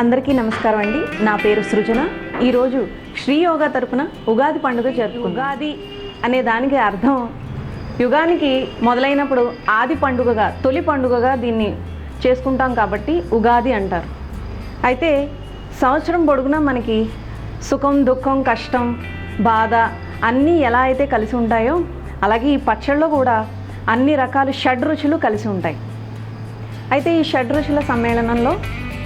అందరికీ నమస్కారం అండి. నా పేరు సృజన. ఈరోజు శ్రీ యోగా తరపున ఉగాది పండుగ జరుపుకుంది. ఉగాది అనే దానికి అర్థం యుగానికి మొదలైనప్పుడు ఆది పండుగగా తొలి పండుగగా దీన్ని చేసుకుంటాం కాబట్టి ఉగాది అంటారు. అయితే సంవత్సరం పొడుగునా మనకి సుఖం దుఃఖం కష్టం బాధ అన్నీ ఎలా అయితే కలిసి ఉంటాయో అలాగే ఈ పచ్చళ్ళలో కూడా అన్ని రకాల షడ్ రుచులు కలిసి ఉంటాయి. అయితే ఈ షడ్ రుచుల సమ్మేళనంలో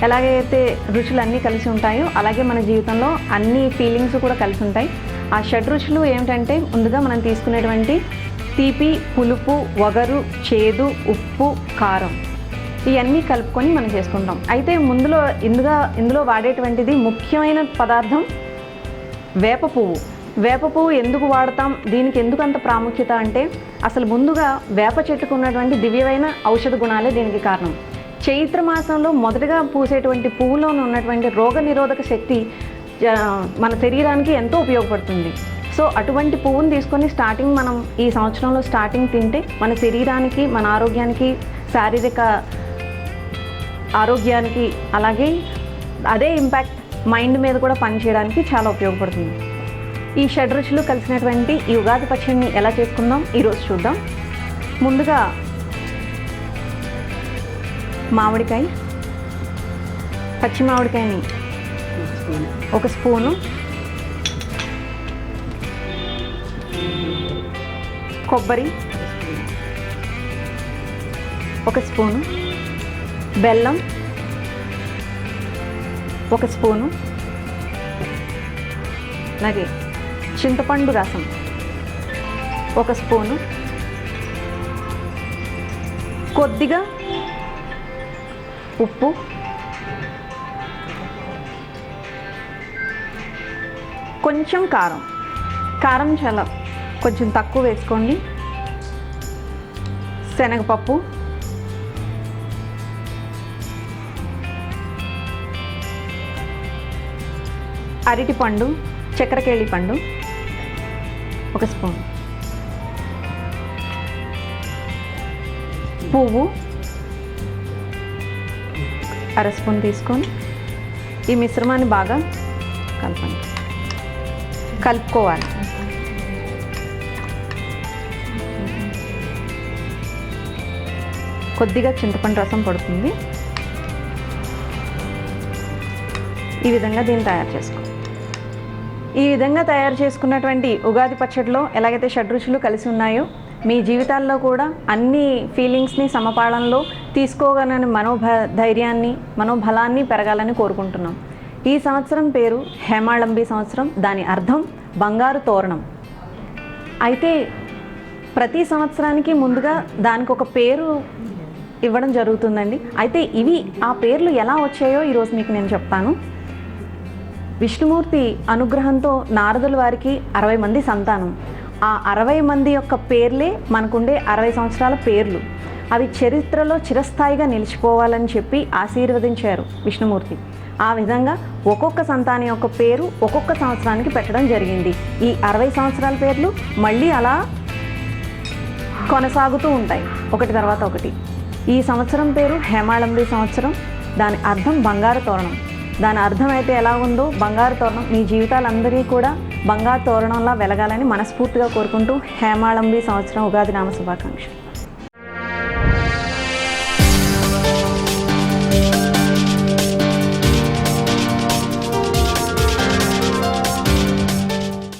ఎలాగైతే రుచులు అన్నీ కలిసి ఉంటాయో అలాగే మన జీవితంలో అన్ని ఫీలింగ్స్ కూడా కలిసి ఉంటాయి. ఆ షడ్ రుచులు ఏమిటంటే ముందుగా మనం తీసుకునేటువంటి తీపి పులుపు వగరు చేదు ఉప్పు కారం. ఇవన్నీ కలుపుకొని మనం చేసుకుంటాం. అయితే ముందులో ఇందుగా ఇందులో వాడేటువంటిది ముఖ్యమైన పదార్థం వేప పువ్వు. వేప పువ్వు ఎందుకు వాడతాం? దీనికి ఎందుకు అంత ప్రాముఖ్యత అంటే అసలు ముందుగా వేప చెట్టుకు ఉన్నటువంటి దివ్యమైన ఔషధ గుణాలే దీనికి కారణం. చైత్ర మాసంలో మొదటగా పూసేటువంటి పువ్వులో ఉన్నటువంటి రోగ నిరోధక శక్తి మన శరీరానికి ఎంతో ఉపయోగపడుతుంది. సో అటువంటి పువ్వును తీసుకొని స్టార్టింగ్ మనం ఈ సంవత్సరంలో స్టార్టింగ్ తింటే మన శరీరానికి మన ఆరోగ్యానికి శారీరక ఆరోగ్యానికి అలాగే అదే ఇంపాక్ట్ మైండ్ మీద కూడా పనిచేయడానికి చాలా ఉపయోగపడుతుంది. ఈ షడ్రుచులు కలిసినటువంటి ఈ ఉగాది పచ్చడిని ఎలా చేసుకుందాం? ఈరోజు చూద్దాం. ముందుగా మామిడికాయ పచ్చి మామిడికాయని ఒక స్పూను. కొబ్బరి. ఒక స్పూను. బెల్లం. ఒక స్పూను. అలాగే చింతపండు రసం. ఒక స్పూను. కొద్దిగా ఉప్పు. కొంచెం కారం. కారం చాలా కొంచెం తక్కువ వేసుకోండి. శనగపప్పు. అరటిపండు చక్కెరకేళి పండు. ఒక స్పూన్. పువ్వు. అర స్పూన్ తీసుకొని ఈ మిశ్రమాన్ని బాగా కలపండి. కలుపుకోవాలి. కొద్దిగా చింతపండు రసం పడుతుంది. ఈ విధంగా దీన్ని తయారు చేసుకో ఈ విధంగా తయారు చేసుకున్నటువంటి ఉగాది పచ్చడిలో ఎలాగైతే షడ్రుచులు కలిసి ఉన్నాయో మీ జీవితాల్లో కూడా అన్ని ఫీలింగ్స్ని సమపాళంలో తీసుకోగలని మనోభ ధైర్యాన్ని మనోబలాన్ని పెరగాలని కోరుకుంటున్నాం. ఈ సంవత్సరం పేరు హేమాళంబి సంవత్సరం దాని అర్థం బంగారు తోరణం. అయితే ప్రతి సంవత్సరానికి ముందుగా దానికి ఒక పేరు ఇవ్వడం జరుగుతుందండి. అయితే ఇవి ఆ పేర్లు ఎలా వచ్చాయో ఈరోజు మీకు నేను చెప్తాను. విష్ణుమూర్తి అనుగ్రహంతో నారదుల వారికి అరవై మంది సంతానం. ఆ అరవై మంది యొక్క పేర్లే మనకుండే అరవై సంవత్సరాల పేర్లు. అవి చరిత్రలో చిరస్థాయిగా నిలిచిపోవాలని చెప్పి ఆశీర్వదించారు విష్ణుమూర్తి. ఆ విధంగా ఒక్కొక్క సంతానం యొక్క పేరు ఒక్కొక్క సంవత్సరానికి పెట్టడం జరిగింది. ఈ అరవై సంవత్సరాల పేర్లు మళ్ళీ అలా కొనసాగుతూ ఉంటాయి. ఒకటి తర్వాత ఒకటి. ఈ సంవత్సరం పేరు హేమాళంబి సంవత్సరం. దాని అర్థం బంగారు తోరణం. దాని అర్థం అయితే ఎలా ఉందో బంగారు తోరణం మీ జీవితాలందరికీ కూడా బంగారు తోరణంలా వెలగాలని మనస్ఫూర్తిగా కోరుకుంటూ హేమాళంబి సంవత్సరం ఉగాది నామ శుభాకాంక్షలు.